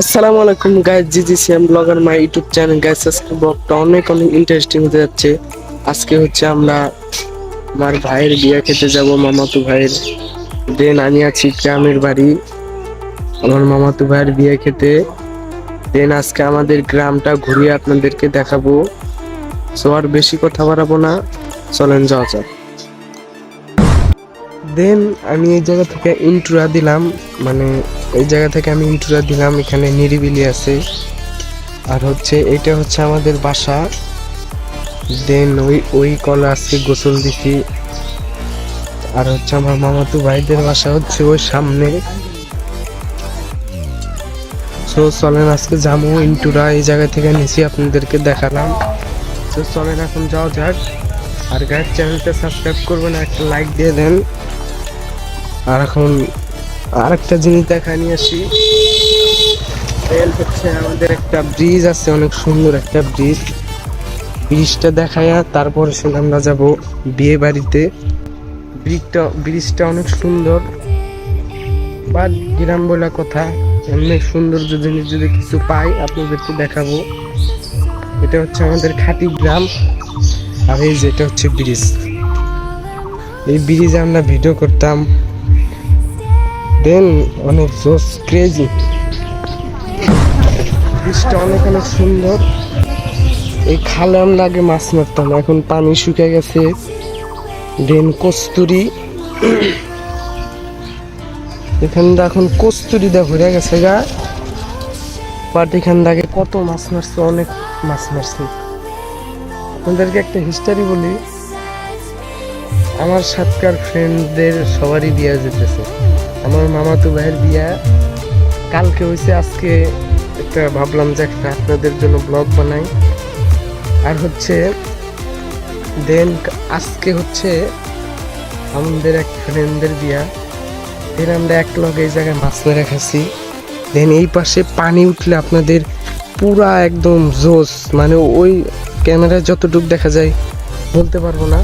আসসালামু আলাইকুম guys GGCM blogger my YouTube channel guys আজকে ব্লগটা অনেক অনেক ইন্টারেস্টিং হতে যাচ্ছে। আজকে হচ্ছে আমরা আমার ভাইয়ের বিয়ে খেতে যাব, মামাতু ভাইয়ের। দেন আমি আছি গ্রামের বাড়ি। আমার মামাতু ভাইয়ের বিয়ে খেতে। দেন আজকে আমাদের গ্রামটা ঘুরিয়ে আপনাদেরকে দেখাবো। সো আর বেশি কথা বাড়াবো না। চলেন যাওয়া যাক। দেন আমি এই জায়গা থেকে ইন্ট্রোয়া দিলাম মানে এই জায়গা থেকে আমি ইন্ট্রোয়া দিলাম, এখানে নিরিবিলি আছে। আর হচ্ছে এটা হচ্ছে আমাদের বাসা। দেন ওই ওই কলা আজকে গোসল দিছি। আর হচ্ছে আমার মামাতু ভাইদের বাসা হচ্ছে ওই সামনে। সো চলেন আজকে যাব ইন্টুরা এই জায়গা থেকে নিচে আপনাদেরকে দেখালাম। তো চলেন এখন যাওয়া যাক। আর গায়ের চ্যানেলটা সাবস্ক্রাইব করবেন, একটা লাইক দিয়ে দেন। আর এখন আরেকটা জিনিস দেখা নিয়ে আসি। হচ্ছে আমাদের একটা ব্রিজ আছে, অনেক সুন্দর একটা ব্রিজ ব্রিজটা দেখায়া তারপর সে আমরা যাব বিয়ে বাড়িতে। ব্রিজটা ব্রিজটা অনেক সুন্দর। বাট গ্রাম বলা কথা অনেক সুন্দর জিনিস যদি কিছু পাই, আপনাদেরকে দেখাবো। এটা হচ্ছে আমাদের খাঁটি গ্রাম। আর এই যে এটা হচ্ছে ব্রিজ এই ব্রিজে আমরা ভিডিও করতাম। দেন অনেক জোস ক্রেজি। ব্রিজটা অনেক অনেক সুন্দর। এই খালে আমরা আগে মাছ মারতাম, এখন পানি শুকিয়ে গেছে। দেন কস্তুরি। এখানটা এখন কস্তুরি দা ভরে গেছে গা। বাট এখান কত মাছ মারছে, অনেক মাছ মারছে। আপনাদেরকে একটা হিস্টারি বলি। আমার সাতকার ফ্রেন্ডদের সবারই বিয়া যেতেছে। আমার মামাতো ভাইয়ের বিয়া। কালকে হয়েছে আজকে একটা ভাবলাম যে একটা আপনাদের জন্য ব্লগ বানাই। আর হচ্ছে, দেন আজকে হচ্ছে আমাদের এক ফ্রেন্ডদের বিয়া। দেন আমরা এক লগে এই জায়গায় মাছ মেরে খাচ্ছি। দেন এই পাশে পানি উঠলে আপনাদের পুরা একদম জোস মানে ওই ক্যামেরায় যতটুকু দেখা যায়, বলতে পারব না।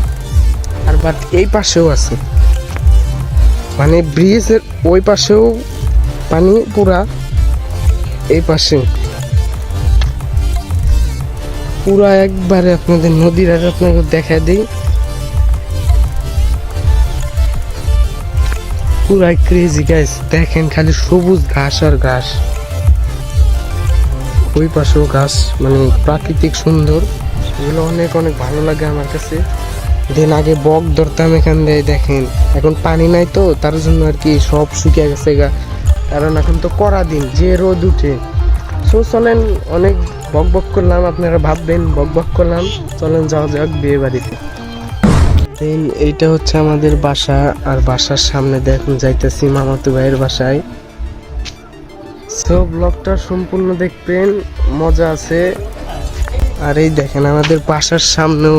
আর বাট এই পাশেও আছে। মানে ব্রিজের ওই পাশেও পানি পুরা, এই পাশে। পুরা একবারে আপনাদের নদীর আর আপনাকে দেখা দিই। পুরাই ক্রেজি গাইস দেখেন খালি সবুজ ঘাস আর ঘাস। ওই পাশেও ঘাস মানে প্রাকৃতিক সুন্দর। এগুলো অনেক অনেক ভালো লাগে আমার কাছে। দেন আগে বক ধরতাম এখান দিয়ে, দেখেন। এখন পানি নাই তো, তার জন্য আর কি সব শুকিয়ে গেছে গা। কারণ এখন তো করা দিন, যে রোদ উঠে। সো চলেন, অনেক বক বক করলাম, আপনারা ভাববেন, বক বক করলাম। চলেন, যাওয়া যাক বিয়ে বাড়িতে। দেন এইটা হচ্ছে আমাদের বাসা, আর বাসার সামনে দেখুন, যাইতেছি মামাতো ভাইয়ের বাসায়। সো ব্লগটা সম্পূর্ণ দেখবেন, মজা আছে। আর এই দেখেন, আমাদের বাসার সামনেও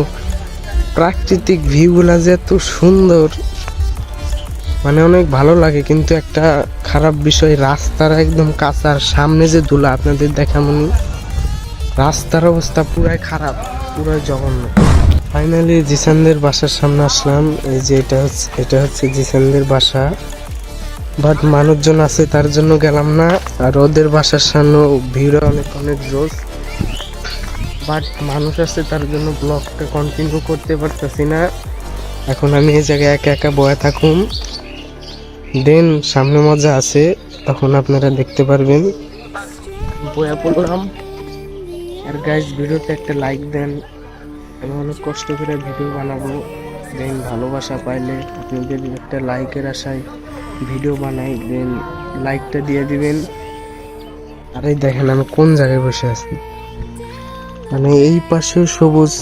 প্রাকৃতিক ভিউগুলা যে এত সুন্দর মানে অনেক ভালো লাগে, কিন্তু একটা খারাপ বিষয়, রাস্তার একদম কাঁচার, সামনে যে ধুলা, আপনাদের দেখা মনে রাস্তার অবস্থা পুরাই খারাপ, পুরাই জঘন্য। ফাইনালি জিসানদের বাসার সামনে আসলাম, এই যে এটা হচ্ছে এটা হচ্ছে জিসানদের বাসা। বাট মানুষজন আছে, তার জন্য গেলাম না, আর ওদের বাসার সামনে ভিড় অনেক অনেক জোর বাট মানুষ আছে তার জন্য ব্লগটা কন্টিনিউ করতে পারতেছি না। এখন আমি এই জায়গায় একা একা বয়ে থাকুম। দেন সামনে মজা আছে, তখন আপনারা দেখতে পারবেন। বয়া পড়লাম। আর গাইজ ভিডিওতে একটা লাইক দেন। আমি অনেক কষ্ট করে ভিডিও বানাবো। দেন ভালোবাসা পাইলে আপনাদের একটা লাইকের আশায় ভিডিও বানাই। দেন লাইকটা দিয়ে দিবেন। আর দেখেন আমি কোন জায়গায় বসে আছি। মানে এই পাশে সবুজ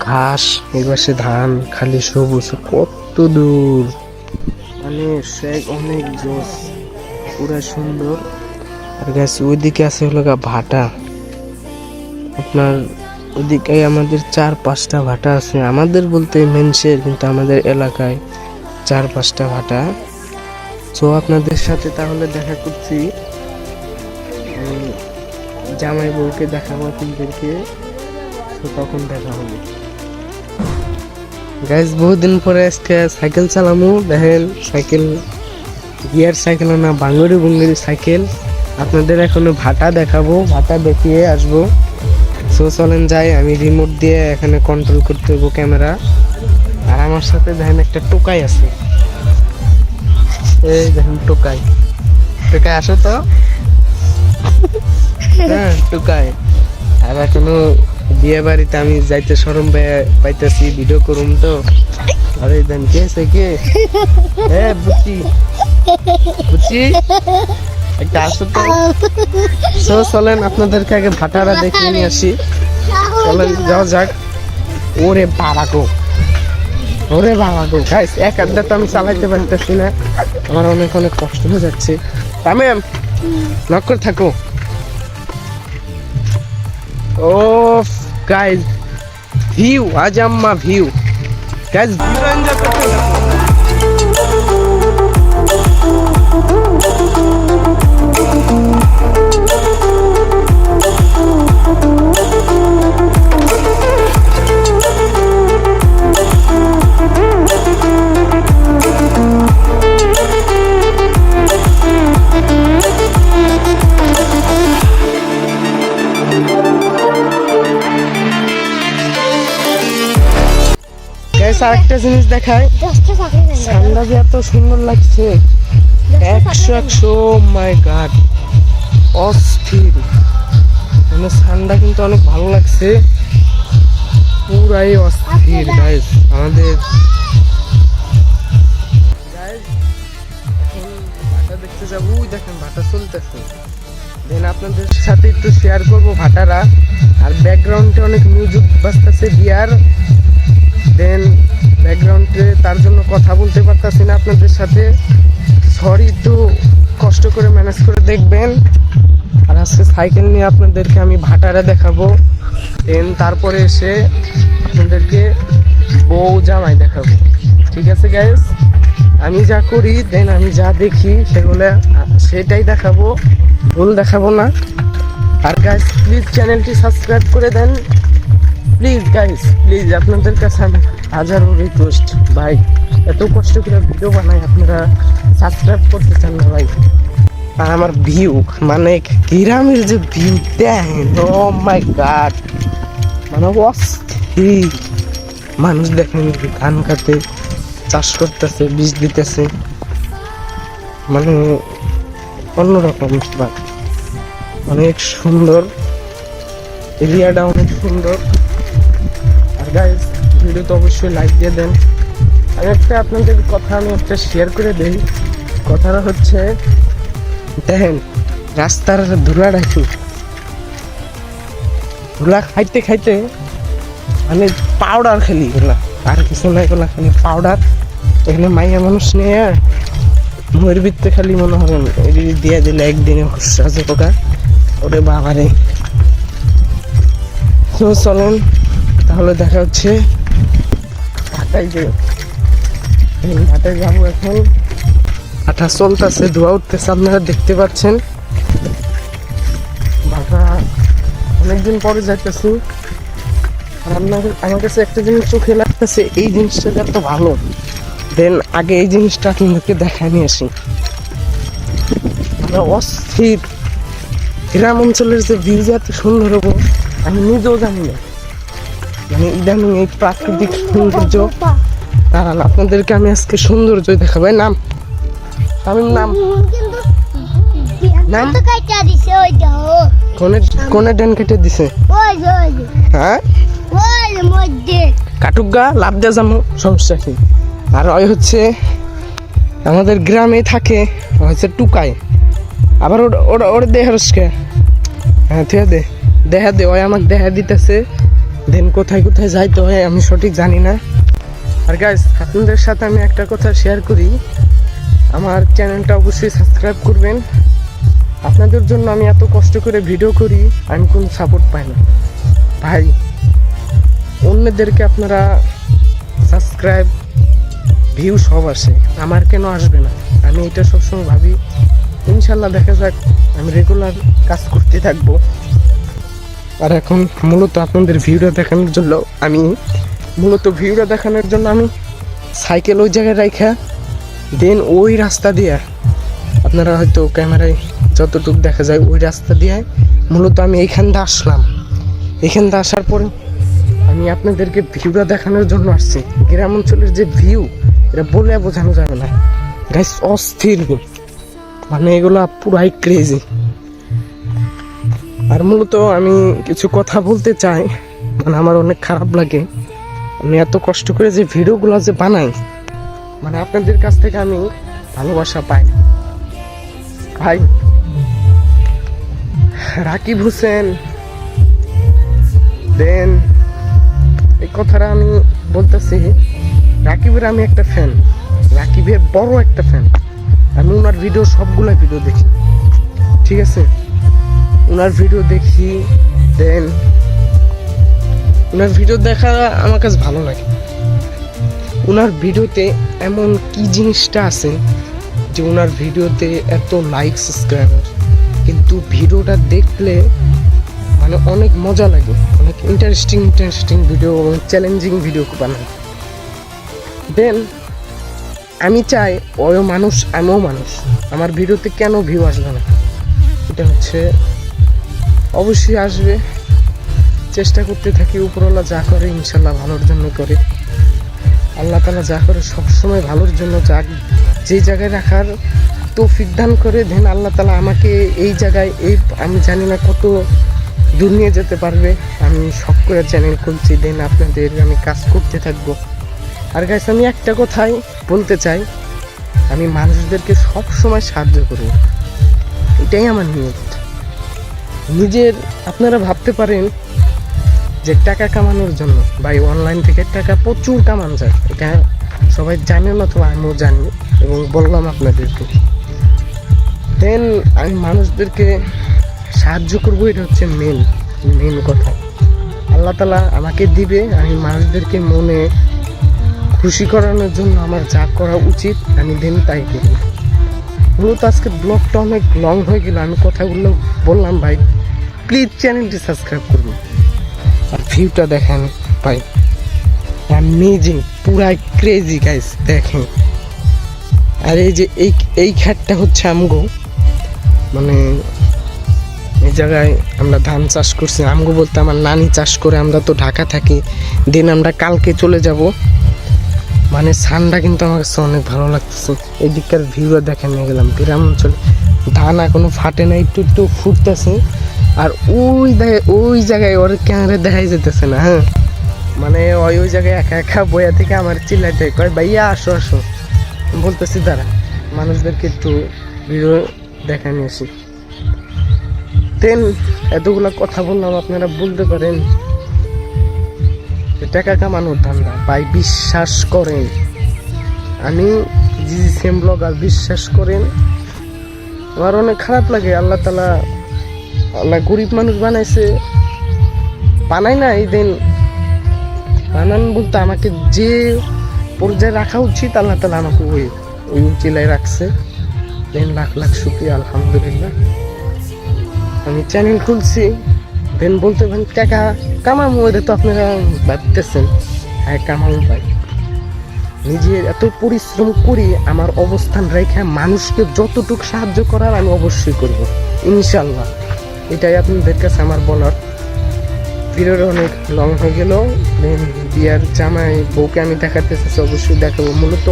ঘাস, এই পাশে ধান, খালি সবুজ, কত দূর। মানে সে অনেক জোস পুরা সুন্দর। আর গাছ ওইদিকে আছে হলো গা ভাটা। আপনার ওদিকে আমাদের চার পাঁচটা ভাটা আছে। আমাদের বলতে মেনসের কিন্তু আমাদের এলাকায় চার পাঁচটা ভাটা। তো আপনাদের সাথে তাহলে দেখা করছি। জামাই বউকে দেখাবো আপনাদেরকে তো তখন দেখা হবে। গাইজ বহুদিন পরে আজকে সাইকেল চালামু। দেখেন, সাইকেল, গিয়ার সাইকেল না, বাঙ্গুরি বুঙ্গুরি সাইকেল। আপনাদের এখনও ভাটা দেখাবো, ভাটা দেখিয়ে আসব। সো চলেন যাই, আমি রিমোট দিয়ে এখানে কন্ট্রোল করতে হব ক্যামেরা আর আমার সাথে দেখেন একটা টোকাই আছে। এই দেখেন টোকাই। টোকাই আসো তো। হ্যাঁ টোকাই আর এখনও বিয়ে বাড়িতে আমি যাইতে সরম পাইতেছি ভিডিও করুম তো। আরে দেন, কে সে কে? এ, বুচি। বুচি, একটা আসো তো। সো, চলেন, আপনাদেরকে আগে ভাটারা দেখিয়ে নিয়ে আসি। চলেন, যাওয়া যাক। ওরে বাবা গো। ওরে বাবা গো। গাইস এক আড্ডা তো আমি চালাইতে পারতেছি না। আমার অনেক অনেক কষ্ট হয়ে যাচ্ছে। তামিম নক করে থাকো। ও গাইস ভিউ আজাম্মা ভিউ গাইস আরেকটা জিনিস দশটা ঠান্ডা যে এত সুন্দর লাগছে। একশো একশো মাই গাড। অস্থির। মানে ঠান্ডা কিন্তু অনেক ভালো লাগছে। পুরাই অস্থির গাইস আমাদের। দেখতে যাব। ওই দেখেন, ভাটা চলতেছে। দেন আপনাদের সাথে একটু শেয়ার করব ভাটারা। আর ব্যাকগ্রাউন্ডে অনেক মিউজিক বাজতেছে বিয়ার দেন ব্যাকগ্রাউন্ডে, তার জন্য কথা বলতে পারতাছি না আপনাদের সাথে। সরি একটু কষ্ট করে ম্যানেজ করে দেখবেন। আর আজকে সাইকেল নিয়ে আপনাদেরকে আমি ভাটারা দেখাবো। দেন তারপরে এসে আপনাদেরকে বউ জামাই দেখাবো। ঠিক আছে গ্যাস আমি যা করি দেন আমি যা দেখি, সেগুলো, সেটাই দেখাবো। ভুল দেখাবো না। আর গাইস প্লিজ চ্যানেলটি সাবস্ক্রাইব করে দেন। প্লিজ গাইস প্লিজ আপনাদের কাছে আমি হাজারো রিকোয়েস্ট ভাই, এত কষ্ট করে ভিডিও বানাই আপনারা সাবস্ক্রাইব করতে চান না, ভাই? আর আমার ভিউ মানে গ্রামের যে ভিউ দেখেন ও মাই গড মানে মানুষ দেখেন ধান কাটে, চাষ করতেছে, বীজ দিতেছে। মানে অন্যরকম অনেক সুন্দর, এরিয়াটা অনেক সুন্দর। আর গাইজ ভিডিও তো অবশ্যই লাইক দিয়ে দেন। আমি একটা আপনাদের কথা আমি একটা শেয়ার করে দিই। কথাটা হচ্ছে, দেখেন, রাস্তার ধুলা রাখি ধুলা খাইতে খাইতে মানে পাউডার খেলি এগুলা। আর কিছু নাই এগুলা, খালি পাউডার এখানে মাইয়া মানুষ নিয়ে ময়ের ভিত্তে খালি মনে হবে এটি দিয়ে দিলে একদিনে আছে পোকা। ওরে বাবারে। তো চলুন তাহলে দেখা হচ্ছে ঢাকায় যে এই ঘাটে যাব এখন। আঠা চলতেছে, ধোয়া উঠতেছে, আপনারা দেখতে পাচ্ছেন। ভাটা অনেকদিন পরে যাইতেছি। আর আপনার, আমার কাছে একটা জিনিস চোখে লাগতেছে, এই জিনিসটা এত ভালো। দেন আগে এই জিনিসটা আপনাদেরকে দেখায় নিয়ে আসি। আমরা অস্থির। গ্রাম অঞ্চলের যে ভিউ যে এত সুন্দর হব, আমি নিজেও জানি না। মানে ইদানিং এই প্রাকৃতিক সৌন্দর্য, দাঁড়ান, আপনাদেরকে আমি আজকে সৌন্দর্য দেখাবো। নাম? নাম? দিছে। হ্যাঁ? যাব সমস্যা আর ওই হচ্ছে, আমাদের গ্রামে থাকে হচ্ছে টুকাই। আবার ওর ওর ওর দেহের কে হ্যাঁ ঠিক দে। দেখা দে, ওই আমাকে দেখা দিতেছে। দেন কোথায় কোথায় যাইতে হয় আমি সঠিক জানি না। আর গাইজ আপনাদের সাথে আমি একটা কথা শেয়ার করি। আমার চ্যানেলটা অবশ্যই সাবস্ক্রাইব করবেন। আপনাদের জন্য আমি এত কষ্ট করে ভিডিও করি, আমি কোনো সাপোর্ট পাই না। ভাই, অন্যদেরকে আপনারা সাবস্ক্রাইব ভিউ সব আসে, আমার কেন আসবে না? আমি এটা সবসময় ভাবি। ইনশাল্লাহ দেখা যাক, আমি রেগুলার কাজ করতে থাকব। আর এখন মূলত আপনাদের ভিউটা দেখানোর জন্য আমি, মূলত ভিউটা দেখানোর জন্য আমি সাইকেল ওই জায়গায় রাখা দেন ওই রাস্তা দিয়ে, আপনারা হয়তো ক্যামেরায় যতটুকু দেখা যায় ওই রাস্তা দিয়ে মূলত আমি এইখান দিয়ে আসলাম। এখান দিয়ে আসার পরে আমি আপনাদেরকে ভিউটা দেখানোর জন্য আসছি। গ্রাম অঞ্চলের যে ভিউ, এটা বলে বোঝানো যাবে না। গাইস অস্থির মানে এগুলো পুরাই ক্রেজি আর মূলত আমি কিছু কথা বলতে চাই। মানে আমার অনেক খারাপ লাগে। আমি এত কষ্ট করে যে ভিডিওগুলো যে বানাই মানে আপনাদের কাছ থেকে আমি ভালোবাসা পাই। ভাই, রাকিব হোসেন, দেন, এই কথাটা আমি বলতেছি, রাকিবের আমি একটা ফ্যান রাকিবের বড় একটা ফ্যান আমি ওনার ভিডিও সবগুলো ভিডিও দেখি। ঠিক আছে? ওনার ভিডিও দেখি, দেন ওনার ভিডিও দেখা আমার কাছে ভালো লাগে। ওনার ভিডিওতে এমন কি জিনিসটা আছে যে ওনার ভিডিওতে এত লাইক সাবস্ক্রাইবার কিন্তু ভিডিওটা দেখলে মানে অনেক মজা লাগে, অনেক interesting interesting video challenging video বানায়। দেন আমি চাই ওও মানুষ, আমিও মানুষ। আমার ভিডিওতে কেন ভিউ আসবে না? এটা হচ্ছে অবশ্যই আসবে। চেষ্টা করতে থাকি, উপরওয়ালা যা করে, ইনশাল্লাহ ভালোর জন্য করে। আল্লাহ তালা যা করে, সবসময় ভালোর জন্য যা যে জায়গায় রাখার তৌফিক দান করে দেন আল্লাহ তালা আমাকে এই জায়গায়, এই আমি জানি না কত দূর নিয়ে যেতে পারবে। আমি শখ করে চ্যানেল খুলছি দেন আপনাদের আমি কাজ করতে থাকব। আর গাইস আমি একটা কথাই বলতে চাই। আমি মানুষদেরকে সব সময় সাহায্য করব। এটাই আমার নিয়ত। নিজের, আপনারা ভাবতে পারেন যে টাকা কামানোর জন্য বা এই অনলাইন থেকে টাকা প্রচুর কামান যায়। এটা সবাই জানে না তো আমিও জানি এবং বললাম আপনাদেরকে। দেন আমি মানুষদেরকে সাহায্য করব, এটা হচ্ছে মেন মেন কথা। আল্লাহ তালা আমাকে দিবে, আমি মানুষদেরকে মনে খুশি করানোর জন্য আমার যা করা উচিত, আমি দেন তাই করব মূলত আজকে ব্লগটা অনেক লং হয়ে গেল, আমি কথাগুলো বললাম ভাই। প্লিজ চ্যানেলটি সাবস্ক্রাইব করুন। আর ভিউটা দেখেন ভাই অ্যামেজিং পুরাই ক্রেজি গাইস দেখেন। আর এই যে এই এই খ্যাটটা হচ্ছে আমগো। মানে এই জায়গায় আমরা ধান চাষ করছি। আমগো বলতে আমার নানি চাষ করে, আমরা তো ঢাকা থাকি। দিন আমরা কালকে চলে যাব। মানে সানটা কিন্তু আমার কাছে অনেক ভালো লাগতেছে। এই দিককার ভিউটা দেখে নিয়ে গেলাম গ্রাম অঞ্চলে। ধান এখনও ফাটে না, একটু একটু ফুটতেছে। আর ওই ওই জায়গায় ওর ক্যামেরা দেখাই যেতেছে না হ্যাঁ? মানে ওই ওই জায়গায় একা একা বইয়া থেকে আমার চিল্লাইতে কয়, ভাইয়া, আসো আসো। বলতেছি, দাঁড়া, মানুষদেরকে একটু ভিডিও দেখা নিয়ে আসি। দেন এতগুলা কথা বললাম, আপনারা বলতে পারেন টাকা কামানোর ধান্দা। ভাই, বিশ্বাস করেন। আমি জি সেম ব্লগার, বিশ্বাস করেন। আমার অনেক খারাপ লাগে, আল্লাহ তালা আল্লাহ গরিব মানুষ বানাইছে। বানাই না, এই দিন বানান বলতে আমাকে যে পর্যায়ে রাখা উচিত, আল্লাহ তালা আমাকে ওই ওই উচিলায় রাখছে। দেন লাখ লাখ শুক্রিয়া, আলহামদুলিল্লাহ। আমি চ্যানেল খুলছি। দেন বলতে পারেন, টাকা কামাবো, এটা তো আপনারা ভাবতেছেন। হ্যাঁ কামাবো ভাই। নিজে এত পরিশ্রম করি, আমার অবস্থান রেখে মানুষকে যতটুকু সাহায্য করার আমি অবশ্যই করব ইনশাল্লাহ এটাই আপনাদের কাছে আমার বলার। ভিডিওটা অনেক লং হয়ে গেল। বিয়ার জামাই বউকে আমি দেখাতে চাইছি অবশ্যই দেখাবো। মূলত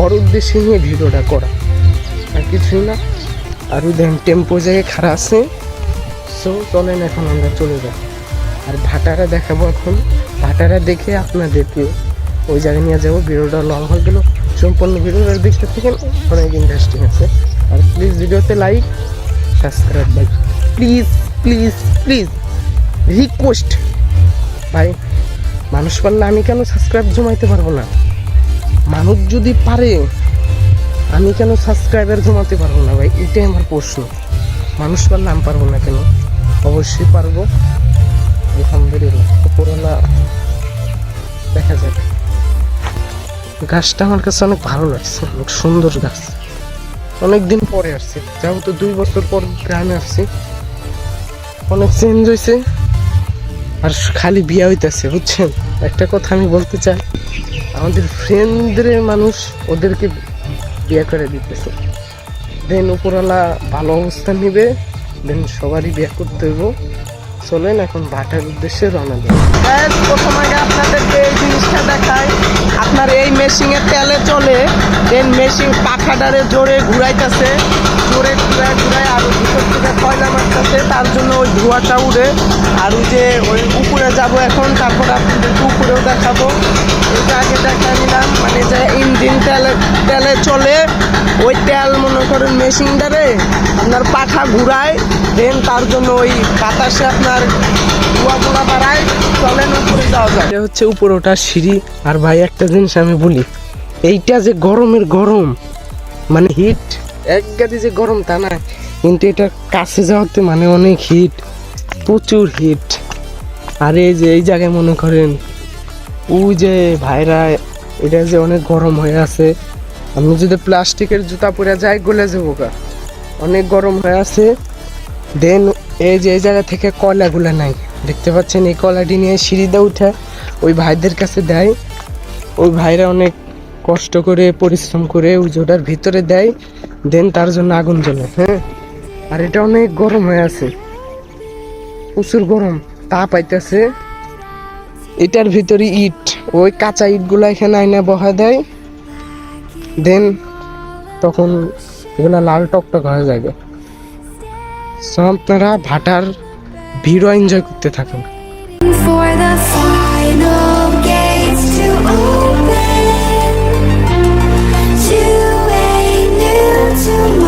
ওর উদ্দেশ্যে নিয়ে ভিডিওটা করা। আর কিছুই না। আর দেখেন টেম্পো জায়গায় খারাপ আছে। সো চলেন এখন আমরা চলে যাই। আর ভাটারা দেখাবো এখন। ভাটারা দেখে আপনাদেরকে ওই জায়গায় নিয়ে যাব। ভিডিওটা লং হয়ে গেল। সম্পূর্ণ ভিডিওটা দেখতে থাকেন। অনেক ইন্টারেস্টিং আছে। আর প্লিজ ভিডিওতে লাইক সাবস্ক্রাইব ভাই প্লিজ প্লিজ প্লিজ রিকোয়েস্ট ভাই, মানুষ পারলে আমি কেন সাবস্ক্রাইব জমাইতে পারব না? মানুষ যদি পারে, আমি কেন সাবস্ক্রাইবার জমাতে পারব না ভাই? এটাই আমার প্রশ্ন। মানুষ পারলে আমি পারব না কেন? অবশ্যই পারব। আলহামদুলিল্লাহ উপরওয়ালা দেখা যাক। গাছটা আমার কাছে অনেক ভালো লাগছে, অনেক সুন্দর গাছ। অনেক দিন পরে আসছি যেহেতু দুই বছর পর গ্রামে আসছি। অনেক চেঞ্জ হয়েছে আর খালি বিয়া হইতেছে, বুঝছেন? একটা কথা আমি বলতে চাই, আমাদের ফ্রেন্ডদের মানুষ ওদেরকে বিয়ে করে দিতেছে। দেন উপরওয়ালা ভালো অবস্থান নিবে দেন সবারই বিয়ে করতে হইব। চলেন এখন ভাটার উদ্দেশ্যে রওনা দেব প্রথম আগে আপনাদেরকে এই জিনিসটা দেখাই। আপনার এই মেশিনে তেলে চলে দেন মেশিন পাখাটারে জোরে ঘুরাইতেছে। জোরে ঘুরায় ঘুরায় আর ভিতর থেকে কয়লা মারতেছে, তার জন্য ওই ধোঁয়াটা উড়ে। আর যে ওই উপরে যাব এখন, তারপর আপনাদেরকে উপরেও দেখাবো। এটা আগে দেখা নিলাম মানে যে ইঞ্জিন তেলে তেলে চলে, ওই তেল মনে করেন মেশিন মেশিনটারে আপনার পাখা ঘুরায় দেন তার জন্য ওই বাতাসে আপনার এটা হচ্ছে উপরে ওটা সিঁড়ি। আর ভাই, একটা জিনিস আমি বলি, এইটা যে গরমের গরম মানে হিট এক গাদি যে গরম তা না, কিন্তু এটা কাছে যাওয়াতে মানে অনেক হিট প্রচুর হিট আর এই যে, এই জায়গায় মনে করেন, ওই যে ভাইরা, এটা যে অনেক গরম হয়ে আছে, আমি যদি প্লাস্টিকের জুতা পরে যাই, গলে যাব গা। অনেক গরম হয়ে আছে দেন এই যে, এই জায়গা থেকে কয়লাগুলো নাই। দেখতে পাচ্ছেন এই কয়লাটি নিয়ে সিঁড়িতে উঠে ওই ভাইদের কাছে দেয়। ওই ভাইরা অনেক কষ্ট করে, পরিশ্রম করে ওই জোটার ভিতরে দেয়। দেন তার জন্য আগুন জ্বলে হ্যাঁ? আর এটা অনেক গরম হয়ে আছে। প্রচুর গরম, তাপ আইতেছে। এটার ভিতরে ইট, ওই কাঁচা ইটগুলো এখানে আইনা বহা দেয়। দেন তখন এগুলো লাল টকটক হয়ে যাবে। সো আপনারা ভাটার ভিড়ও এনজয় করতে থাকুন। To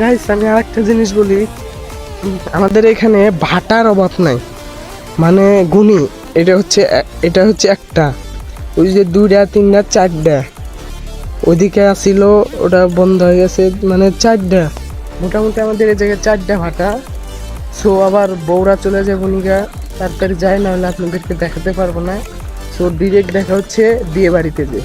গাইস আমি আর একটা জিনিস বলি, আমাদের এখানে ভাটার অভাব নাই। মানে গুণী, এটা হচ্ছে এটা হচ্ছে একটা। ওই যে দুইটা তিনটা চারটা ওইদিকে আসিল, ওটা বন্ধ হয়ে গেছে মানে চারটা মোটামুটি আমাদের এই জায়গায় চারটা ভাটা। সো আবার বৌরা চলে যায় বনিকা তাড়াতাড়ি যায় না হলে আপনাদেরকে দেখাতে পারব না। সো ডিরেক্ট দেখা হচ্ছে বিয়ে বাড়িতে যে।